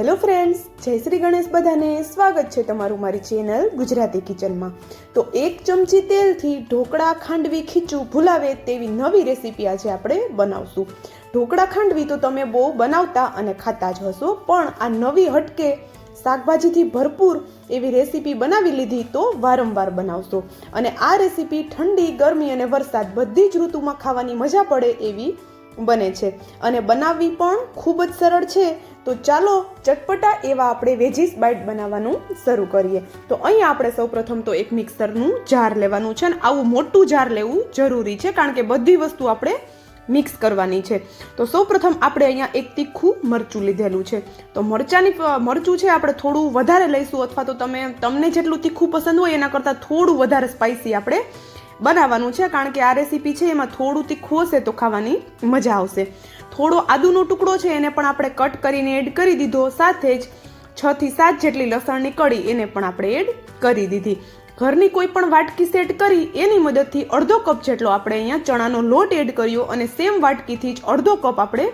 Hello friends જય શ્રી ગણેશ બધાને સ્વાગત છે તમારું મારી ચેનલ ગુજરાતી કિચનમાં. તો એક ચમચી તેલથી ઢોકળા ખાંડવી ખીચું ભૂલાવે તેવી નવી રેસીપી આજે આપણે બનાવશું. ઢોકળા ખાંડવી તો તમે બહુ બનાવતા અને ખાતા જ હશો, પણ આ નવી હટકે શાકભાજીથી ભરપૂર એવી રેસીપી બનાવી લીધી તો વારંવાર બનાવશો. અને આ રેસીપી ઠંડી, ગરમી અને વરસાદ બધી જ ઋતુમાં ખાવાની મજા પડે એવી બને છે. અને બનાવવી પણ ખૂબ જ સરળ છે. તો ચાલો ચટપટા એવા આપણે વેજીસ બાઇટ બનાવવાનું શરૂ કરીએ. તો અહીંયા આપણે સૌપ્રથમ તો એક મિક્સરનું જાર લેવાનું છે અને આવું મોટું જાર લેવું જરૂરી છે કારણ કે બધી વસ્તુ આપણે મિક્સ કરવાની છે. તો સૌપ્રથમ આપણે અહીંયા એક તીખું મરચું લીધેલું છે. તો મરચાની મરચું છે આપણે થોડું વધારે લઈશું અથવા તો તમે, તમને જેટલું તીખું પસંદ હોય એના કરતાં થોડું વધારે સ્પાઇસી આપણે બનાવવાનું છે કારણ કે આ રેસીપી છે એમાં થોડું તીખું હશે તો ખાવાની મજા આવશે. થોડો આદુનો ટુકડો છે, એને પણ આપણે કટ કરીને એડ કરી દીધો. સાથે જ છ થી સાત જેટલી લસણની કળી એને પણ આપણે એડ કરી દીધી. ઘરની કોઈ પણ વાટકી સેટ કરી, એની મદદથી અડધો કપ જેટલો આપણે અહીંયા ચણાનો લોટ એડ કર્યો અને સેમ વાટકીથી જ અડધો કપ આપણે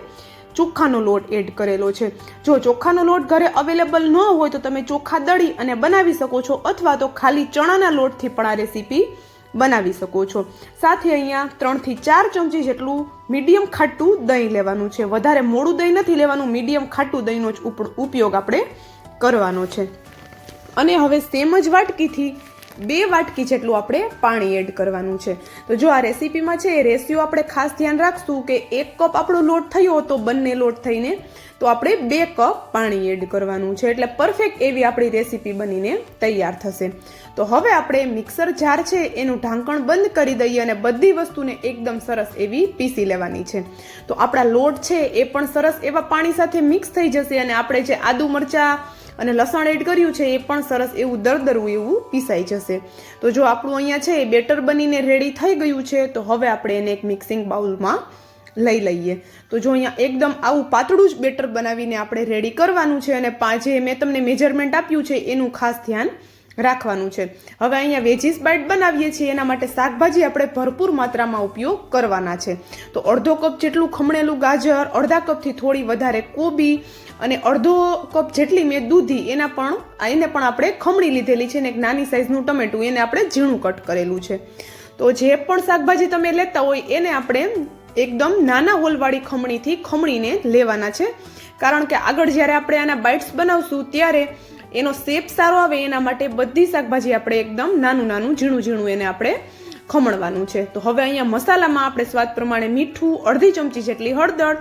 ચોખાનો લોટ એડ કરેલો છે. જો ચોખાનો લોટ ઘરે અવેલેબલ ન હોય તો તમે ચોખા દળી અને બનાવી શકો છો અથવા તો ખાલી ચણાના લોટથી પણ આ રેસીપી બનાવી શકો છો. સાથે અહીંયા ત્રણથી ચાર ચમચી જેટલું મીડિયમ ખાટું દહીં લેવાનું છે. વધારે મોડું દહીં નથી લેવાનું, મીડિયમ ખાટું દહીંનો જ ઉપ- ઉપયોગ આપણે કરવાનો છે. અને હવે સેમ જ વાટકીથી બે વાટકી જેટલું આપણે પાણી એડ કરવાનું છે. તો જો આ રેસીપીમાં છે એ રેશિયો આપણે ખાસ ધ્યાન રાખશું કે એક કપ આપણો લોટ થયો તો બંને લોટ થઈને, તો આપણે બે કપ પાણી એડ કરવાનું છે. એટલે પરફેક્ટ એવી આપણી રેસીપી બનીને તૈયાર થશે. તો હવે આપણે મિક્સર જાર છે એનું ઢાંકણ બંધ કરી દઈએ અને બધી વસ્તુને એકદમ સરસ એવી પીસી લેવાની છે. તો આપણા લોટ છે એ પણ સરસ એવા પાણી સાથે મિક્સ થઈ જશે અને આપણે જે આદુ મરચા અને લસણ એડ કર્યું છે, એ પણ સરસ એવું દરદરવું એવું પીસાઈ જશે. તો જો આપણું અહીંયા છે એ બેટર બનીને રેડી થઈ ગયું છે, તો હવે આપણે એને એક મિક્સિંગ બાઉલમાં લઈ લઈએ. તો જો અહીંયા એકદમ આવું પાતળું જ બેટર બનાવીને આપણે રેડી કરવાનું છે અને પાંચે મેં તમને મેજરમેન્ટ આપ્યું છે, એનું ખાસ ધ્યાન રાખવાનું છે. હવે અહીંયા વેજીસ બાઇટ બનાવીએ છીએ, એના માટે શાકભાજી આપણે ભરપૂર માત્રામાં ઉપયોગ કરવાના છે. તો અડધો કપ જેટલું ખમણેલું ગાજર, અડધા કપથી થોડી વધારે કોબી અને અડધો કપ જેટલી મેં દૂધી, એના પણ એને પણ આપણે ખમણી લીધેલી છે ને એક નાની સાઇઝનું ટમેટું એને આપણે ઝીણું કટ કરેલું છે. તો જે પણ શાકભાજી તમે લેતા હોય, એને આપણે એકદમ નાના હોલવાળી ખમણીથી ખમણીને લેવાના છે. કારણ કે આગળ જ્યારે આપણે આના બાઇટ્સ બનાવશું, ત્યારે એનો શેપ સારો આવે એના માટે બધી શાકભાજી આપણે એકદમ નાનું નાનું ઝીણું ઝીણું એને આપણે ખમણવાનું છે. તો હવે અહીંયા મસાલામાં આપણે સ્વાદ પ્રમાણે મીઠું, અડધી ચમચી જેટલી હળદર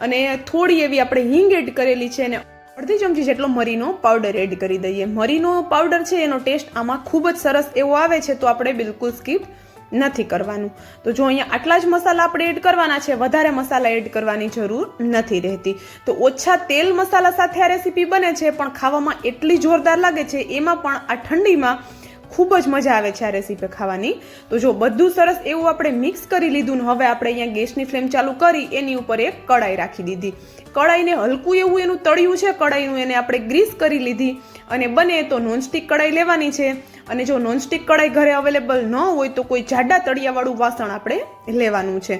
અને થોડી એવી આપણે હિંગ એડ કરેલી છે અને અડધી ચમચી જેટલો મરીનો પાવડર એડ કરી દઈએ. મરીનો પાવડર છે, એનો ટેસ્ટ આમાં ખૂબ જ સરસ એવો આવે છે, તો આપણે બિલકુલ સ્કીપ નથી કરવાનું. તો જો અહીંયા આટલા જ મસાલા આપણે એડ કરવાના છે, વધારે મસાલા એડ કરવાની જરૂર નથી રહેતી. તો ઓછા તેલ મસાલા સાથે આ રેસીપી બને છે, પણ ખાવામાં એટલી જોરદાર લાગે છે, એમાં પણ આ ઠંડીમાં ખૂબ જ મજા આવે છે આ રેસીપી ખાવાની. તો જો બધું સરસ એવું આપણે મિક્સ કરી લીધું ને હવે આપણે અહીંયા ગેસની ફ્લેમ ચાલુ કરી, એની ઉપર એક કડાઈ રાખી દીધી. કડાઈને હલકું એવું એનું તળિયું છે, કડાઈનું એને આપણે ગ્રીસ કરી લીધી અને બને તો નોનસ્ટિક કડાઈ લેવાની છે. અને જો નોનસ્ટિક કડાઈ ઘરે અવેલેબલ ન હોય તો કોઈ જાડા તળિયાવાળું વાસણ આપણે લેવાનું છે.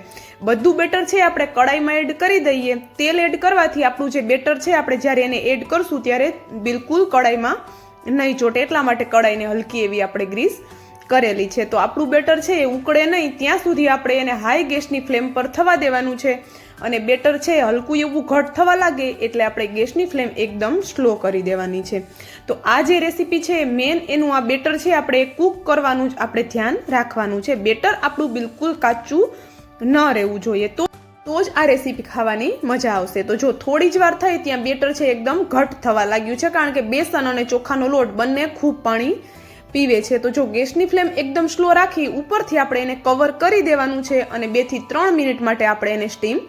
બધું બેટર છે આપણે કડાઈમાં એડ કરી દઈએ. તેલ એડ કરવાથી આપણું જે બેટર છે, આપણે જ્યારે એને એડ કરશું ત્યારે બિલકુલ કડાઈમાં નહીં ચોટે એટલા માટે કડાઈને હલકી એવી આપણે ગ્રીસ કરેલી છે. તો આપણું બેટર છે એ ઉકળે નહીં, ત્યાં સુધી આપણે એને હાઈ ગેસની ફ્લેમ પર થવા દેવાનું છે. અને બેટર છે હલકું એવું ઘટ થવા લાગે એટલે આપણે ગેસની ફ્લેમ એકદમ સ્લો કરી દેવાની છે. તો આ જે રેસીપી છે મેન એનું આ બેટર છે આપણે કૂક કરવાનું જ આપણે ધ્યાન રાખવાનું છે. બેટર આપણું બિલકુલ કાચું ન રહેવું જોઈએ. તો તો જ આ રેસીપી ખાવાની મજા આવશે. તો જો થોડી જ વાર થઈ ત્યાં બેટર છે, એકદમ ઘટ થવા લાગ્યું છે, કારણ કે બેસન અને ચોખાનો લોટ બંને ખૂબ પાણી પીવે છે. તો જો ગેસની ફ્લેમ એકદમ સ્લો રાખી, ઉપરથી આપણે એને કવર કરી દેવાનું છે અને બેથી ત્રણ મિનિટ માટે આપણે એને સ્ટીમ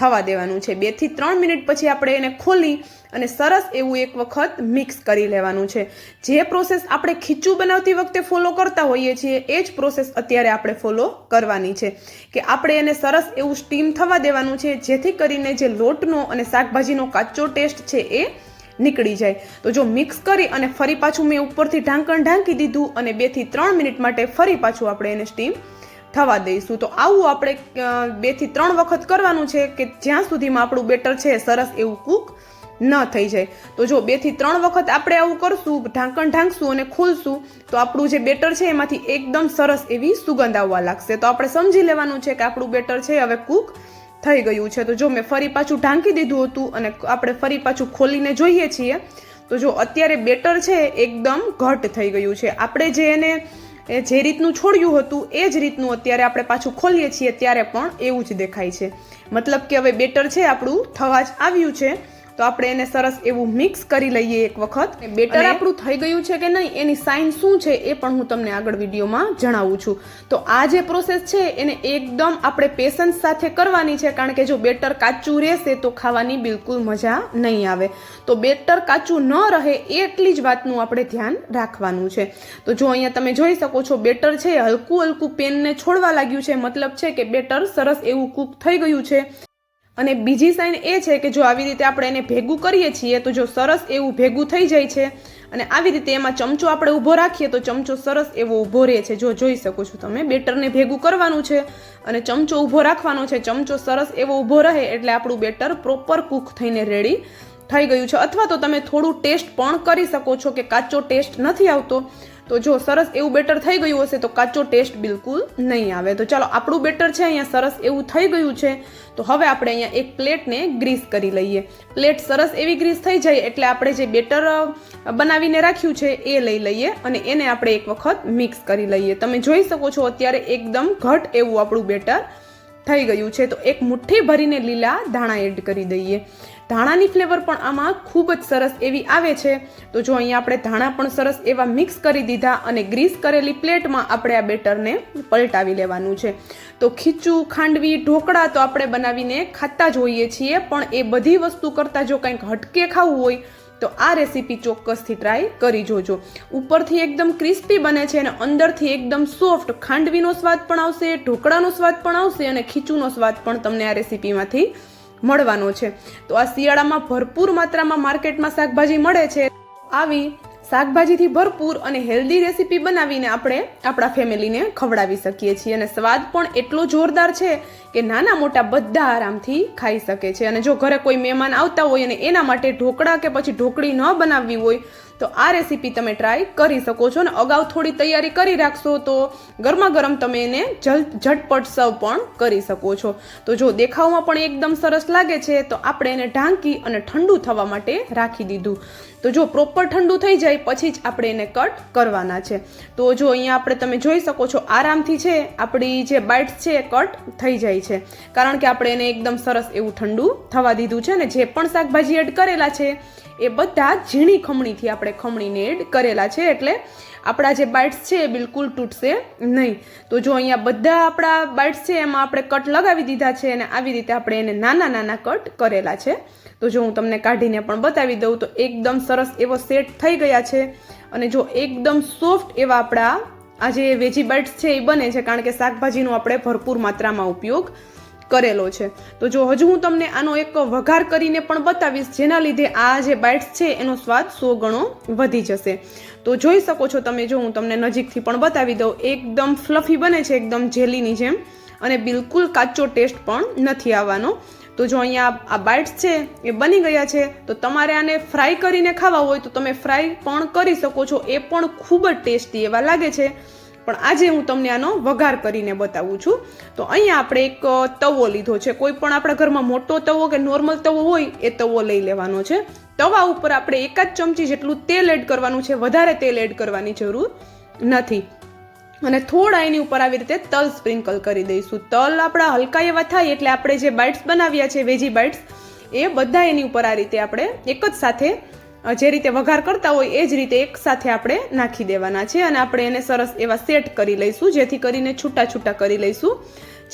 થવા દેવાનું છે. બેથી ત્રણ મિનિટ પછી આપણે એને ખોલી અને સરસ એવું એક વખત મિક્સ કરી લેવાનું છે. જે પ્રોસેસ આપણે ખીચું બનાવતી વખતે ફોલો કરતા હોઈએ છીએ, એ જ પ્રોસેસ અત્યારે આપણે ફોલો કરવાની છે. કે આપણે એને સરસ એવું સ્ટીમ થવા દેવાનું છે, જેથી કરીને જે લોટનો અને શાકભાજીનો કાચો ટેસ્ટ છે એ નીકળી જાય. તો જો મિક્સ કરી અને ફરી પાછું મેં ઉપરથી ઢાંકણ ઢાંકી દીધું અને બેથી ત્રણ મિનિટ માટે ફરી પાછું આપણે એને સ્ટીમ થવા દઈશું. તો આવું આપણે બેથી ત્રણ વખત કરવાનું છે કે જ્યાં સુધીમાં આપણું બેટર છે, સરસ એવું કૂક ન થઈ જાય. તો જો બેથી ત્રણ વખત આપણે આવું કરશું, ઢાંકણ ઢાંકશું અને ખોલશું, તો આપણું જે બેટર છે એમાંથી એકદમ સરસ એવી સુગંધ આવવા લાગશે. તો આપણે સમજી લેવાનું છે કે આપણું બેટર છે, હવે કૂક થઈ ગયું છે. તો જો મેં ફરી પાછું ઢાંકી દીધું હતું અને આપણે ફરી પાછું ખોલીને જોઈએ છીએ, તો જો અત્યારે બેટર છે, એકદમ ઘટ થઈ ગયું છે. આપણે જે એને એ જે રીતનું છોડ્યું હતું, એ જ રીતનું અત્યારે આપણે પાછું ખોલીએ છીએ, ત્યારે પણ એવું જ દેખાય છે. મતલબ કે હવે બેટર છે આપણું થવા જ આવ્યું છે. તો આપણે એને સરસ એવું મિક્સ કરી લઈએ એક વખત. બેટર આપણું થઈ ગયું છે કે નહીં એની સાઇન શું છે એ પણ હું તમને આગળ વિડીયોમાં જણાવું છું. તો આ જે પ્રોસેસ છે એને એકદમ આપણે પેશન્સ સાથે કરવાની છે કારણ કે જો બેટર કાચું રહેશે તો ખાવાની બિલકુલ મજા નહીં આવે. તો બેટર કાચું ન રહે એટલી જ વાતનું આપણે ધ્યાન રાખવાનું છે. તો જો અહીંયા તમે જોઈ શકો છો બેટર છે હલકું હલકું પેનને છોડવા લાગ્યું છે. મતલબ છે કે બેટર સરસ એવું કૂક થઈ ગયું છે. અને બીજી સાઇન એ છે કે જો આવી રીતે આપણે એને ભેગું કરીએ છીએ, તો જો સરસ એવું ભેગું થઈ જાય છે, અને આવી રીતે એમાં ચમચો આપણે ઊભો રાખીએ, તો ચમચો સરસ એવો ઊભો રહે છે. જો જોઈ શકો છો તમે, બેટરને ભેગું કરવાનું છે, અને ચમચો ઊભો રાખવાનો છે, ચમચો સરસ એવો ઊભો રહે, એટલે આપણું બેટર પ્રોપર કૂક થઈને રેડી થઈ ગયું છે. અથવા તો તમે થોડું ટેસ્ટ પણ કરી શકો છો કે કાચો ટેસ્ટ નથી આવતો. તો જો સરસ એવું બેટર થઈ ગયું હશે તો કાચો ટેસ્ટ બિલકુલ નહીં આવે. તો ચાલો, આપણું બેટર છે, અહીંયા સરસ એવું થઈ ગયું છે. તો હવે આપણે અહીંયા એક પ્લેટને ગ્રીસ કરી લઈએ. પ્લેટ સરસ એવી ગ્રીસ થઈ જાય એટલે આપણે જે બેટર બનાવીને રાખ્યું છે એ લઈ લઈએ અને એને આપણે એક વખત મિક્સ કરી લઈએ. તમે જોઈ શકો છો અત્યારે એકદમ ઘટ એવું આપણું બેટર થઈ ગયું છે. તો એક મુઠ્ઠી ભરીને લીલા ધાણા એડ કરી દઈએ. ધાણાની ફ્લેવર પણ આમાં ખૂબ જ સરસ એવી આવે છે. તો જો અહીંયા આપણે ધાણા પણ સરસ એવા મિક્સ કરી દીધા અને ગ્રીસ કરેલી પ્લેટમાં આપણે આ બેટરને પલટાવી લેવાનું છે. તો ખીચું, ખાંડવી, ઢોકળા તો આપણે બનાવીને ખાતા જ હોઈએ છીએ, પણ એ બધી વસ્તુ કરતાં જો કંઈક હટકે ખાવું હોય, તો આ રેસીપી ચોક્કસથી ટ્રાય કરી જોજો. ઉપરથી એકદમ ક્રિસ્પી બને છે અને અંદરથી એકદમ સોફ્ટ ખાંડવીનો સ્વાદ પણ આવશે, ઢોકળાનો સ્વાદ પણ આવશે અને ખીચુનો સ્વાદ પણ તમને આ રેસીપીમાંથી મળવાનો છે. તો આ શિયાળામાં ભરપૂર માત્રામાં માર્કેટમાં શાકભાજી મળે છે. આવી શાકભાજીથી ભરપૂર અને હેલ્ધી રેસીપી બનાવીને આપણે આપણા ફેમિલીને ખવડાવી શકીએ છીએ અને સ્વાદ પણ એટલો જોરદાર છે કે નાના મોટા બધા આરામથી ખાઈ શકે છે. અને જો ઘરે કોઈ મહેમાન આવતા હોય અને એના માટે ઢોકળા કે પછી ઢોકળી ન બનાવવી હોય તો આ રેસીપી તમે ટ્રાય કરી શકો છો અને અગાઉ થોડી તૈયારી કરી રાખશો તો ગરમા ગરમ તમે એને જલ, ઝટપટ સર્વ પણ કરી શકો છો. તો જો દેખાવમાં પણ એકદમ સરસ લાગે છે, તો આપણે એને ઢાંકી અને ઠંડુ થવા માટે રાખી દીધું. તો જો પ્રોપર ઠંડુ થઈ જાય, પછી જ આપણે એને કટ કરવાના છે. તો જો અહીંયા આપણે તમે જોઈ શકો છો, આરામથી છે, આપણી જે બાઇટ્સ છે, એ કટ થઈ જાય છે. કારણ કે આપણે એને એકદમ સરસ એવું ઠંડુ થવા દીધું છે અને જે પણ શાકભાજી એડ કરેલા છે એ બધા ઝીણી ખમણીથી આપણે ખમણીને એડ કરેલા છે એટલે આપણા જે બાઇટ્સ છે એ બિલકુલ તૂટશે નહીં. તો જો અહીંયા બધા આપણા બાઇટ્સ છે એમાં આપણે કટ લગાવી દીધા છે અને આવી રીતે આપણે એને નાના નાના કટ કરેલા છે. તો જો હું તમને કાઢીને પણ બતાવી દઉં તો એકદમ સરસ એવો સેટ થઈ ગયા છે. અને જો એકદમ સોફ્ટ એવા આપણા આ જે વેજી બાઇટ્સ છે એ બને છે કારણ કે શાકભાજીનો આપણે ભરપૂર માત્રામાં ઉપયોગ કરેલો છે. તો જો હજુ હું તમને આનો એક વઘાર કરીને પણ બતાવીશ, જેના લીધે આ જે બાઇટ્સ છે એનો સ્વાદ સો ગણો વધી જશે. તો જોઈ શકો છો તમે, જો હું તમને નજીકથી પણ બતાવી દઉં, એકદમ ફ્લફી બને છે, એકદમ જેલીની જેમ. અને બિલકુલ કાચો ટેસ્ટ પણ નથી આવવાનો. તો જો અહીંયા આ બાઇટ્સ છે એ બની ગયા છે, તો તમારે આને ફ્રાય કરીને ખાવા હોય તો તમે ફ્રાય પણ કરી શકો છો, એ પણ ખૂબ જ ટેસ્ટી એવા લાગે છે. પણ આજે હું તમને આનો વઘાર કરીને બતાવું છું. તો અહીંયા આપણે એક તવો લીધો છે. કોઈ પણ આપણા ઘરમાં મોટો તવો કે નોર્મલ તવો હોય, એ તવો લઈ લેવાનો છે. તવા ઉપર આપણે એકાદ ચમચી જેટલું તેલ એડ કરવાનું છે. વધારે તેલ એડ કરવાની જરૂર નથી. અને થોડા એની ઉપર આવી રીતે તલ સ્પ્રિંકલ કરી દઈશું. તલ આપણા હલકા એવા થાય એટલે આપણે જે બાઇટ્સ બનાવ્યા છે, વેજી બાઇટ્સ, એ બધા એની ઉપર આ રીતે આપણે એક જ સાથે જે રીતે વઘાર કરતા હોય એ જ રીતે એકસાથે આપણે નાખી દેવાના છે અને આપણે એને સરસ એવા સેટ કરી લઈશું, જેથી કરીને છૂટા છૂટા કરી લઈશું,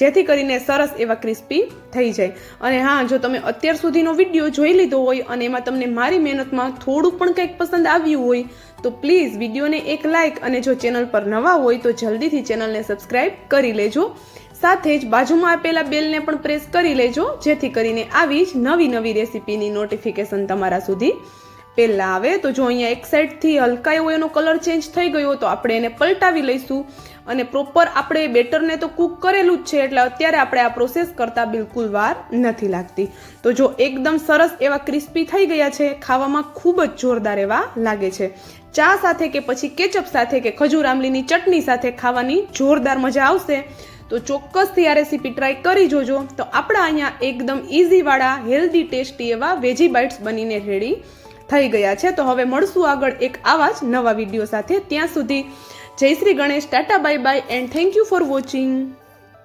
જેથી કરીને સરસ એવા ક્રિસ્પી થઈ જાય. અને હા, જો તમે અત્યાર સુધીનો વીડિયો જોઈ લીધો હોય અને એમાં તમને મારી મહેનતમાં થોડું પણ કંઈક પસંદ આવ્યું હોય, તો પ્લીઝ વિડીયોને એક લાઇક અને જો ચેનલ પર નવા હોય તો જલ્દીથી ચેનલને સબસ્ક્રાઈબ કરી લેજો. સાથે જ બાજુમાં આપેલા બેલને પણ પ્રેસ કરી લેજો, જેથી કરીને આવી જ નવી નવી રેસીપીની નોટિફિકેશન તમારા સુધી પહેલાં આવે, તો જો અહીંયા એક સાઈડથી હલકા એવો એનો કલર ચેન્જ થઈ ગયો તો આપણે એને પલટાવી લઈશું. અને પ્રોપર આપણે બેટરને તો કૂક કરેલું જ છે, એટલે અત્યારે આપણે આ પ્રોસેસ કરતાં બિલકુલ વાર નથી લાગતી. તો જો એકદમ સરસ એવા ક્રિસ્પી થઈ ગયા છે, ખાવામાં ખૂબ જ જોરદાર એવા લાગે છે. ચા સાથે કે પછી કેચઅપ સાથે કે ખજૂર આમલીની ચટણી સાથે ખાવાની જોરદાર મજા આવશે. તો ચોક્કસથી આ રેસીપી ટ્રાય કરી જોજો. તો આપણા અહીંયા એકદમ ઇઝીવાળા હેલ્ધી ટેસ્ટી એવા વેજી બાઇટ્સ બનીને રેડી થઈ ગયા છે. તો હવે મળશું આગળ એક આવા જ નવા વીડિયો સાથે. ત્યાં સુધી Jai Shri Ganesh, tata bye bye and thank you for watching